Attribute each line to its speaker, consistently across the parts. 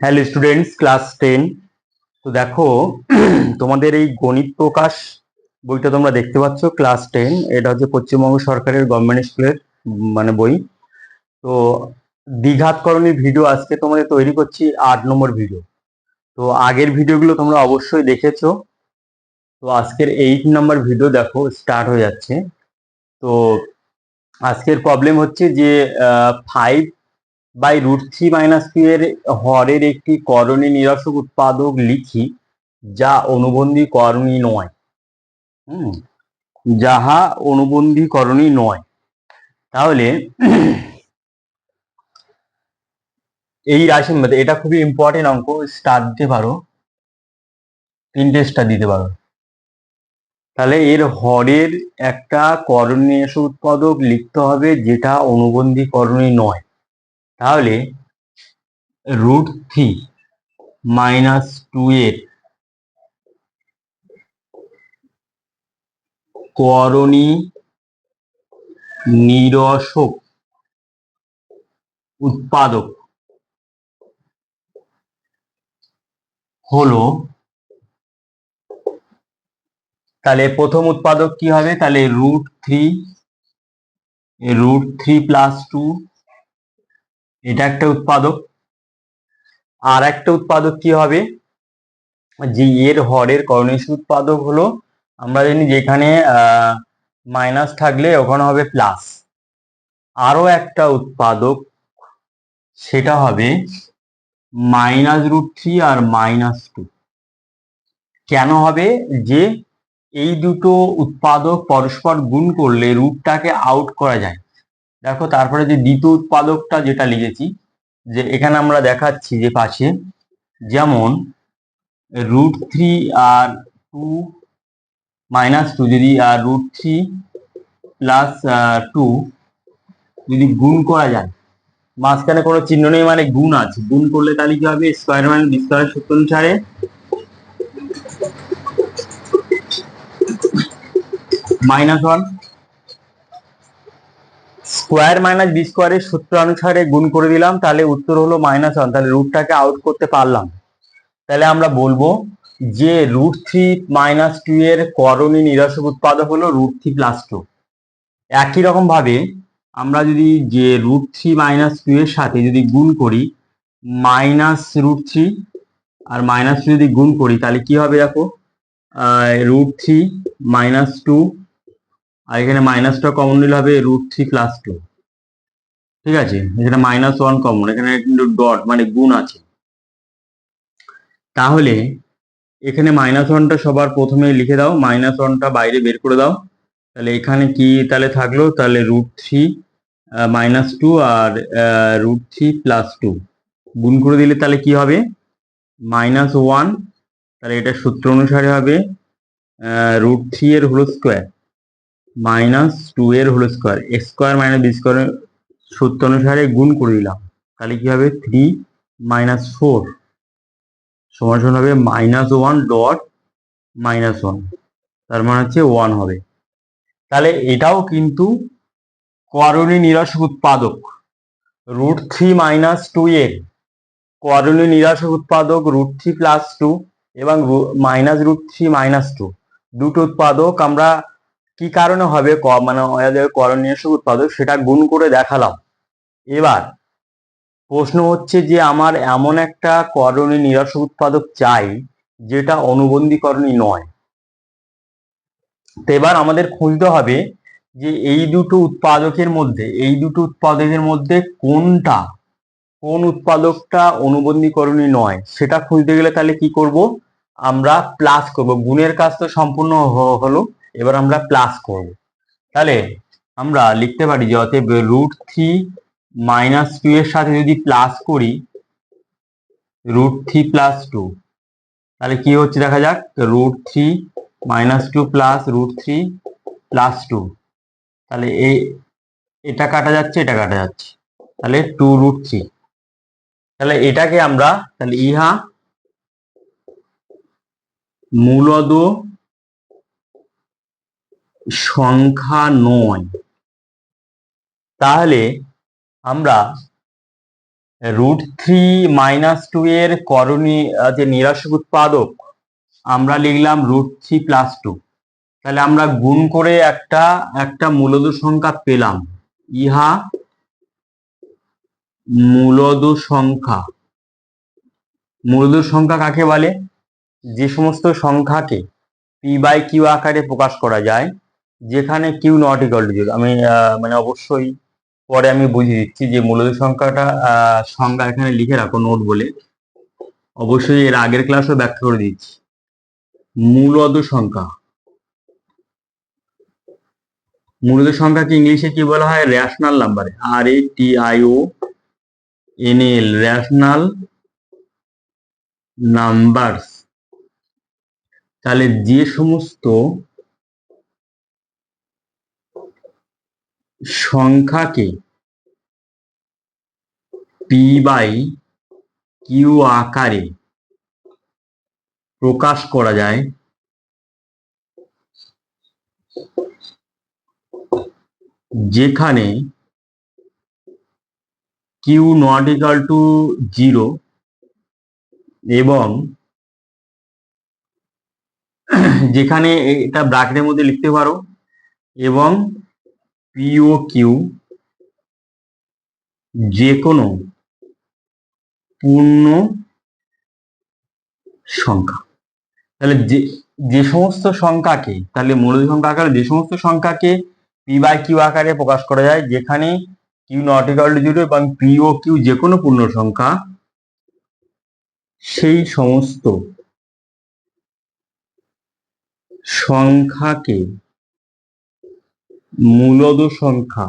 Speaker 1: Hello students class ten তো দেখো, তোমাদের এই গণিত প্রকাশ বইটা তোমরা দেখতে পাচ্ছ ক্লাস টেন এটা হচ্ছে পশ্চিমবঙ্গ সরকারের গভর্নমেন্ট স্কুলের মানে বই। তো দ্বিঘাতকরণের ভিডিও আজকে তোমাদের তৈরি করছি আট নম্বর ভিডিও তো আগের ভিডিওগুলো তোমরা অবশ্যই দেখেছ। তো আজকের এইট নম্বর ভিডিও দেখো স্টার্ট হয়ে যাচ্ছে। তো আজকের প্রবলেম হচ্ছে যে five by root three minus three এর হরের একটি করণী নিরসক উৎপাদক লিখি, যা অনুবন্ধী করণী নয়। হুম, যাহা অনুবন্ধী করণী নয়। তাহলে এই মধ্যে, এটা খুবই ইম্পর্টেন্ট অঙ্ক স্টার দিতে পারো। তিনটে স্টার দিতে পারো। তাহলে এর হরের একটা করণী নিরসক উৎপাদক লিখতে হবে, যেটা অনুবন্ধী করণী নয়। তাহলে রুট থ্রি মাইনাস টু এর করণী নিরসক উৎপাদক হলো, তাহলে প্রথম উৎপাদক কি হবে? তাহলে root three root three plus two এটা একটা উৎপাদক। আর একটা উৎপাদক কি হবে? যে এর হরের করণীয় উৎপাদক হলো, আমরা জানি যেখানে মাইনাস থাকলে ওখানে হবে প্লাস আরও একটা উৎপাদক, সেটা হবে মাইনাস রুট থ্রি আর মাইনাস টু কেন হবে? যে এই দুটো উৎপাদক পরস্পর গুণ করলে রুটটাকে আউট করা যায়। দেখো, তারপরে যে দ্বিতীয় উৎপাদকটা যেটা লিখেছি, যে এখানে আমরা দেখাচ্ছি যে পাশে, যেমন রুট থ্রি আর টু মাইনাস টু যদি আর রুট থ্রি প্লাস টু যদি গুণ করা যায়, মাঝখানে কোনো চিহ্ন নেই মানে গুণ আছে। গুণ করলে তাহলে কি হবে? স্কোয়ার মানে বি স্কোয়ার সূত্র অনুসারে minus one square minus B স্কোয়ারের সূত্র অনুসারে গুণ করে দিলাম, তাহলে উত্তর হলো মাইনাস ওয়ান তাহলে রুটটাকে আউট করতে পারলাম। তাহলে আমরা বলব যে রুট থ্রি মাইনাস টু এর করণী নিরসক উৎপাদক হলো রুট থ্রি প্লাস টু একই রকম ভাবে আমরা যদি যে রুট থ্রি মাইনাস টু এর সাথে যদি গুণ করি মাইনাস রুট থ্রি আর মাইনাস যদি গুণ করি, তাহলে কি হবে দেখো? রুট থ্রি মাইনাস টু আর এখানে মাইনাসটা কমন নিলে হবে রুট থ্রি প্লাস টু ঠিক আছে? এখানে মাইনাস ওয়ান কমন এখানে কিন্তু ডট মানে গুণ আছে। তাহলে এখানে মাইনাস ওয়ানটা সবার প্রথমে লিখে দাও মাইনাস ওয়ানটা বাইরে বের করে দাও। তাহলে এখানে কি তাহলে থাকল? তাহলে রুট থ্রি মাইনাস টু আর রুট থ্রি প্লাস টু গুণ করে দিলে তাহলে কি হবে? মাইনাস ওয়ান তাহলে এটা সূত্র অনুসারে হবে রুট থ্রি এর হোল স্কোয়ার মাইনাস টু এর whole square X square minus B square সূত্র অনুসারে গুণ করে দিলাম। তাহলে কি হবে? থ্রি মাইনাস ফোর সমান সমান হবে minus one dot minus one তার মানে হচ্ছে ওয়ান হবে। তাহলে এটাও কিন্তু করণী নিরসক উৎপাদক। রুট থ্রি মাইনাস টু এর করণী নিরসক উৎপাদক রুট থ্রি প্লাস টু এবং minus root three minus two দুটো উৎপাদক আমরা কি কারণে হবে? মানে ওদের করণীয় উৎপাদক সেটা গুণ করে দেখালাম। এবার প্রশ্ন হচ্ছে যে আমার এমন একটা করণীয় নিরসক উৎপাদক চাই যেটা অনুবন্ধীকরণী নয়। তো এবার আমাদের খুঁজতে হবে যে এই দুটো উৎপাদকের মধ্যে, এই দুটো উৎপাদকের মধ্যে কোনটা, কোন উৎপাদকটা অনুবন্ধীকরণী নয়, সেটা খুঁজতে গেলে তাহলে কি করব? আমরা প্লাস করব। গুণের কাজ তো সম্পূর্ণ হলো। এবার আমরা প্লাস করব। তাহলে আমরা লিখতে পারি যে অতএব রুট থ্রি মাইনাস টু এর সাথে যদি প্লাস করি রুট থ্রি প্লাস টু তাহলে কি হচ্ছে দেখা যাক? Root three minus two plus root three plus two তাহলে এই এটা কাটা যাচ্ছে, এটা কাটা যাচ্ছে, তাহলে টু রুট থ্রি তাহলে এটাকে আমরা, তাহলে ইহা মূলদ সংখ্যা নয়। তাহলে আমরা রুট থ্রি মাইনাস টু এর করণী যে নিরাসক উৎপাদক, আমরা লিখলাম রুট থ্রি প্লাস টু তাহলে আমরা গুণ করে একটা একটা মূলদ সংখ্যা পেলাম। ইহা মূলদ সংখ্যা। মূলদ সংখ্যা কাকে বলে? যে সমস্ত সংখ্যাকে পি বাই কিউ আকারে প্রকাশ করা যায় যেখানে Q not equal to zero আমি মানে অবশ্যই পরে আমি বুঝিয়ে দিচ্ছি যে মূলদ সংখ্যাটা সংজ্ঞা এখানে লিখে রাখো নোট বলে। অবশ্যই এর আগের ক্লাসও ব্যাখ্যা করে দিচ্ছি। মূলদ সংখ্যা। মূলদ সংখ্যাকে ইংলিশে কি বলা হয়? Rational number R A T I O N L rational numbers তাহলে যে সমস্ত সংখ্যাকে পি বাই কিউ আকারে প্রকাশ করা যায়। যেখানে Q not equal to zero এবং যেখানে এটা ব্র্যাকেটের মধ্যে লিখতে পারো এবং পিও কিউ যে কোনো পূর্ণ সংখ্যা। তাহলে যে যে সমস্ত সংখ্যাকে, তাহলে মূলদ সংখ্যা আকারে যে সমস্ত সংখ্যাকে পি বাই কিউ আকারে প্রকাশ করা যায়, যেখানে Q not equal to zero এবং পি ও কিউ যে কোনো পূর্ণ সংখ্যা, সেই সমস্ত সংখ্যাকে মূলদ সংখ্যা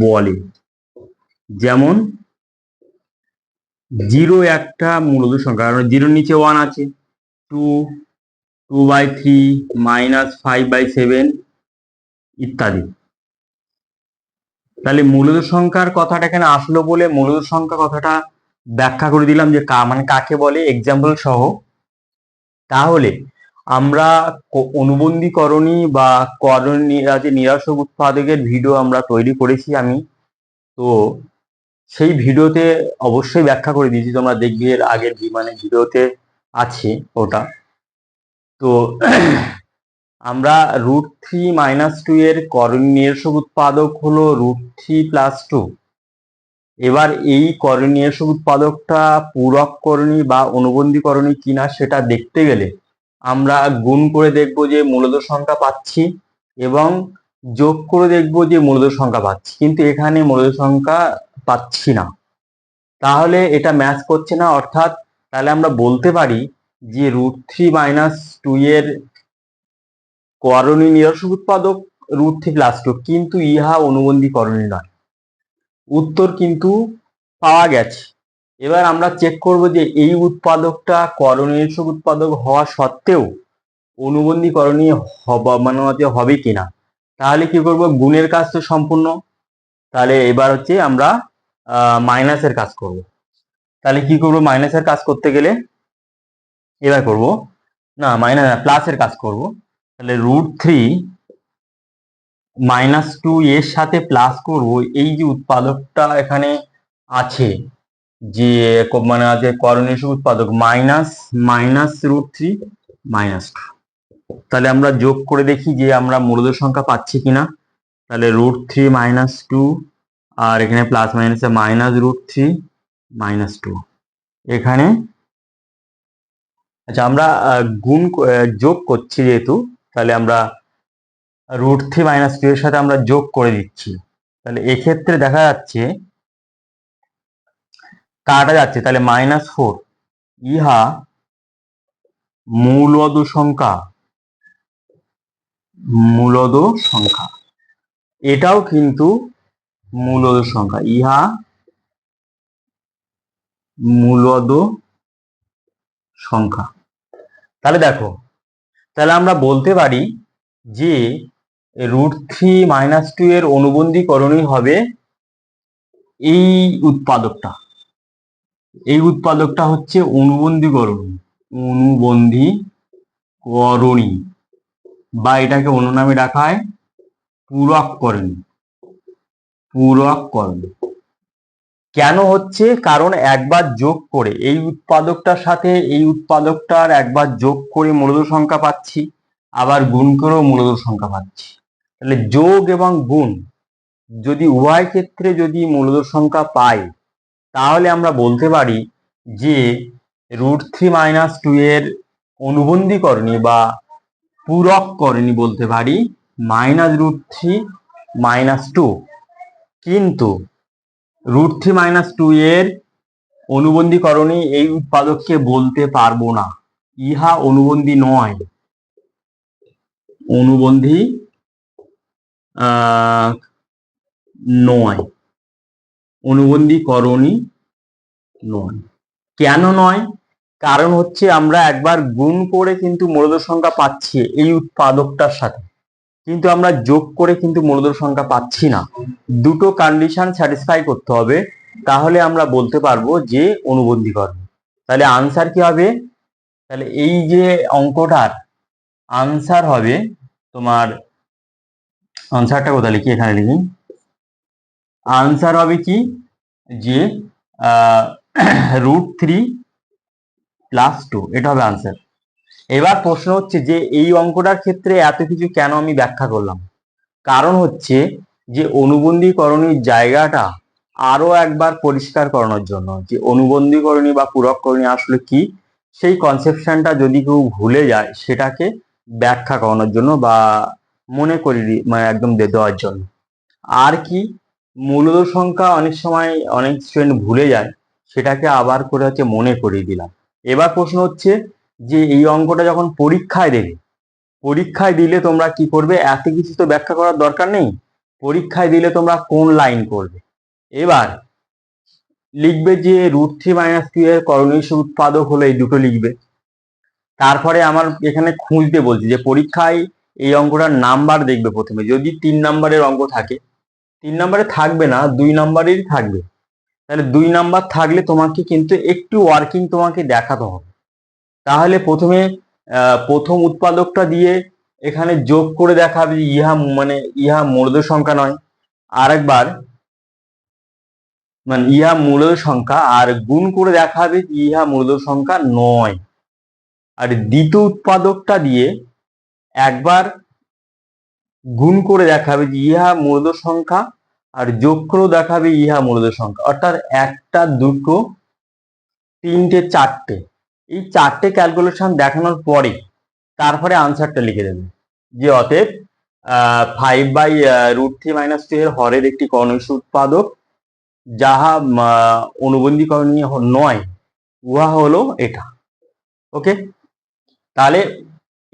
Speaker 1: বলে। যেমন, জিরো একটা মূলদ সংখ্যা কারণ জিরোর নিচে ওয়ান আছে। Two two by three minus five by seven ইত্যাদি। তাহলে মূলদ সংখ্যার কথাটা এখানে আসলো বলে মূলদ সংখ্যা কথাটা ব্যাখ্যা করে দিলাম যে কা মানে কাকে বলে? এক্সাম্পল সহ। তাহলে আমরা অনুবন্ধীকরণী বা করণী যে নিরাসক উৎপাদকের ভিডিও আমরা তৈরি করেছি আমি, তো সেই ভিডিওতে অবশ্যই ব্যাখ্যা করে দিয়েছি, তোমরা দেখবে এর আগের মানে ভিডিওতে আছে ওটা। তো আমরা রুট থ্রি মাইনাস টু এর করণী নিরাসক উৎপাদক হলো রুট থ্রি প্লাস টু এবার এই করণীয় উৎপাদকটা পূরক করণী বা অনুবন্ধীকরণী কিনা সেটা দেখতে গেলে আমরা গুণ করে দেখব যে মূলদ সংখ্যা পাচ্ছি এবং যোগ করে দেখব যে মূলদ সংখ্যা পাচ্ছি। কিন্তু এখানে মূলদ সংখ্যা পাচ্ছি না। তাহলে এটা ম্যাচ করছে না। অর্থাৎ তাহলে আমরা বলতে পারি যে রুট থ্রি মাইনাস টু এর করণী নিরসক উৎপাদক রুট থ্রি প্লাস টু কিন্তু ইহা অনুবন্ধী করণী নয়। উত্তর কিন্তু পাওয়া গেছে। এবার আমরা চেক করব যে এই উৎপাদকটা করণীয় উৎপাদক হওয়া সত্ত্বেও অনুবন্ধী করণীয় হবা মানে হবে কিনা। তাহলে কি করব? গুণের কাজ তো সম্পূর্ণ। তাহলে এবার হচ্ছে আমরা মাইনাসের কাজ করব। তাহলে কি করব? মাইনাসের কাজ করতে গেলে এবার করব, না মাইনাস প্লাসের কাজ করব। তাহলে রুট থ্রি মাইনাস টু এর সাথে প্লাস করব, এই যে উৎপাদকটা এখানে আছে যে মানে আছে করণীয় উৎপাদক minus minus root three minus two তাহলে আমরা যোগ করে দেখি যে আমরা মূলদ সংখ্যা পাচ্ছি কিনা। তাহলে রুট থ্রি মাইনাস টু আর এখানে প্লাস মাইনাসে minus root three minus two এখানে আচ্ছা আমরা গুণ যোগ করছি যেহেতু, তাহলে আমরা রুট থ্রি মাইনাস টু এর সাথে আমরা যোগ করে দিচ্ছি। তাহলে এক্ষেত্রে দেখা যাচ্ছে কাটা যাচ্ছে, তাহলে মাইনাস ফোর ইহা মূলদ সংখ্যা মূলদ সংখ্যা। এটাও কিন্তু মূলদ সংখ্যা। ইহা মূলদ সংখ্যা। তাহলে দেখো, তাহলে আমরা বলতে পারি যে রুট থ্রি মাইনাস টু এর অনুবন্ধীকরণই হবে এই উৎপাদকটা। এই উৎপাদকটা হচ্ছে অনুবন্ধী করণী। অনুবন্ধী করণী। বা এটাকে অন্য নামে ডাকা হয় পূরক করণী পূরক করণী কেন হচ্ছে? কারণ একবার যোগ করে এই উৎপাদকটার সাথে এই উৎপাদকটার একবার যোগ করে মূলদ সংখ্যা পাচ্ছি, আবার গুণ করেও মূলদ সংখ্যা পাচ্ছি। তাহলে যোগ এবং গুণ, যদি উভয় ক্ষেত্রে যদি মূলদ সংখ্যা পাই তাহলে আমরা বলতে পারি যে রুট থ্রি মাইনাস টু এর অনুবন্ধীকরণী বা পূরক করণী বলতে পারি minus root three minus two কিন্তু রুট থ্রি মাইনাস টু এর অনুবন্ধীকরণী এই উৎপাদককে বলতে পারব না। ইহা অনুবন্ধী নয়। অনুবন্ধী নয়। অনুবন্ধীকরণী নয়। কেন নয়? কারণ হচ্ছে আমরা একবার গুণ করে কিন্তু মূলদ সংখ্যা পাচ্ছি এই উৎপাদকটার সাথে। কিন্তু আমরা যোগ করে কিন্তু মূলদ সংখ্যা পাচ্ছি না। দুটো কন্ডিশন স্যাটিসফাই করতে হবে। তাহলে আমরা বলতে পারব যে অনুবন্ধীকরণ তাহলে আনসার কি হবে? তাহলে এই যে অঙ্কটার আনসার হবে তোমার আনসারটা কোথায় লিখি? এখানে লিখি। আনসার হবে কি? যে রুট থ্রি প্লাস টু এটা হবে আনসার এবার প্রশ্ন হচ্ছে যে, এই অঙ্কটার ক্ষেত্রে এত কিছু কেন আমি ব্যাখ্যা করলাম? কারণ হচ্ছে যে, অনুবন্ধীকরণীর জায়গাটা আরও একবার পরিষ্কার করানোর জন্য, যে অনুবন্ধীকরণী বা পূরককরণী আসলে কি? সেই কনসেপশনটা যদি কেউ ভুলে যায়, সেটাকে ব্যাখ্যা করানোর জন্য বা মনে করি মানে একদম দেওয়ার জন্য। আর কি? মূলদ সংখ্যা অনেক সময় অনেক স্টুডেন্ট ভুলে যায়, সেটাকে আবার করে হচ্ছে মনে করিয়ে দিলাম। এবার প্রশ্ন হচ্ছে যে এই অঙ্কটা যখন পরীক্ষায় দেবে, পরীক্ষায় দিলে তোমরা কি করবে? এত কিছু তো ব্যাখ্যা করার দরকার নেই। পরীক্ষায় দিলে তোমরা কোন লাইন করবে? এবার লিখবে যে রুট থ্রি মাইনাস টু এর করণীয় উৎপাদক হলো এই দুটো লিখবে। তারপরে আমার এখানে খুঁজতে বলছি যে পরীক্ষায় এই অঙ্কটার নাম্বার দেখবে প্রথমে। যদি তিন নাম্বারের অঙ্ক থাকে তিন নাম্বারে থাকবে না, দুই নাম্বারেরই থাকবে। তাহলে দুই নাম্বার থাকলে তোমাকে কিন্তু একটু ওয়ার্কিং তোমাকে দেখাতে হবে। তাহলে প্রথমে প্রথম উৎপাদকটা দিয়ে এখানে যোগ করে দেখাবে ইহা মানে ইহা মূলদ সংখ্যা নয়। আরেকবার মানে ইহা মূলদ সংখ্যা আর গুণ করে দেখাবে ইহা মূলদ সংখ্যা নয়। আর দ্বিতীয় উৎপাদকটা দিয়ে একবার গুণ করে দেখাবে যে ইহা মূলদ সংখ্যা আর যোগ দেখাবে ইহা মূলদ সংখ্যা। অর্থাৎ একটা, দুটো, তিনটে, চারটে। এই চারটে ক্যালকুলেশন দেখানোর পরে তারপরে আনসারটা লিখে দেবে। যে অতএব five by root three minus two এর হরের একটি কর্ণিশ উৎপাদক, যাহা অনুবন্ধীকরণীয় নয়, উহা হলো এটা। ওকে তাহলে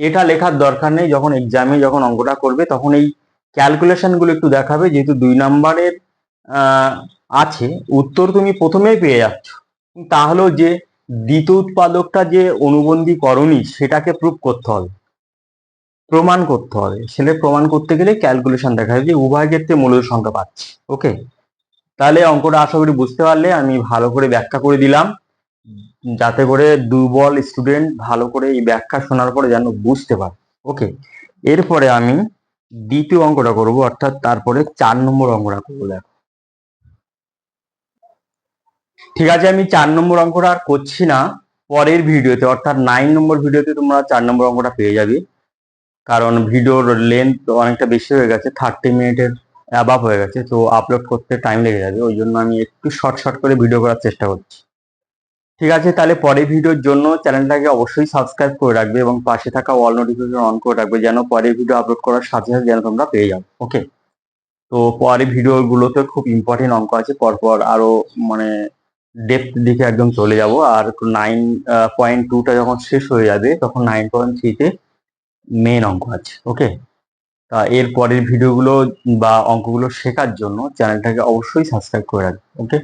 Speaker 1: এটা লেখার দরকার নেই। যখন এক্সামে যখন অঙ্কটা করবে, তখন এই ক্যালকুলেশনগুলো একটু দেখাবে। যেহেতু দুই নাম্বারের আছে, উত্তর তুমি প্রথমেই পেয়ে যাচ্ছ। তাহলেও যে দ্বিতীয় উৎপাদকটা যে অনুবন্ধীকরণী সেটাকে প্রুভ করতে হবে। প্রমাণ করতে হবে। সেটা প্রমাণ করতে গেলে ক্যালকুলেশন দেখা যে উভয় ক্ষেত্রে মূলদ সংখ্যা পাচ্ছি। ওকে তাহলে অঙ্কটা আশা করি বুঝতে পারলে। আমি ভালো করে ব্যাখ্যা করে দিলাম। যাতে করে দুর্বল স্টুডেন্ট ভালো করে এই ব্যাখ্যা শোনার পরে যেন বুঝতে পারে। ওকে এরপরে আমি দ্বিতীয় অঙ্কটা করব, অর্থাৎ তারপরে চার নম্বর অঙ্কটা করব, দেখো। ঠিক আছে, আমি চার নম্বর অঙ্কটা আর করছি না পরের ভিডিওতে, অর্থাৎ নাইন নম্বর ভিডিওতে তোমরা চার নম্বর অঙ্কটা পেয়ে যাবে। কারণ ভিডিওর লেন্থ অনেকটা বেশি হয়ে গেছে থার্টি মিনিটের অ্যাবাভ হয়ে গেছে, তো আপলোড করতে টাইম লেগে যাবে, ওই জন্য আমি একটু শর্ট শর্ট করে ভিডিও করার চেষ্টা করছি। ঠিক আছে, তাহলে পরের ভিডিওর জন্য চ্যানেলটাকে অবশ্যই সাবস্ক্রাইব করে রাখবে এবং পাশে থাকা অল নোটিফিকেশন অন করে রাখবে যেন পরের ভিডিও আপলোড করার সাথে সাথে যেন তোমরা পেয়ে যাও ওকে তো পরের ভিডিওগুলোতে খুব ইম্পর্টেন্ট অঙ্ক আছে, পরপর আরও মানে ডেপথ দিকে একদম চলে যাব। আর নাইন পয়েন্ট টুটা যখন শেষ হয়ে যাবে, তখন নাইন পয়েন্ট থ্রিতে মেন অঙ্ক আছে ওকে তা এর পরের ভিডিওগুলো বা অঙ্কগুলো শেখার জন্য চ্যানেলটাকে অবশ্যই সাবস্ক্রাইব করে রাখবে ওকে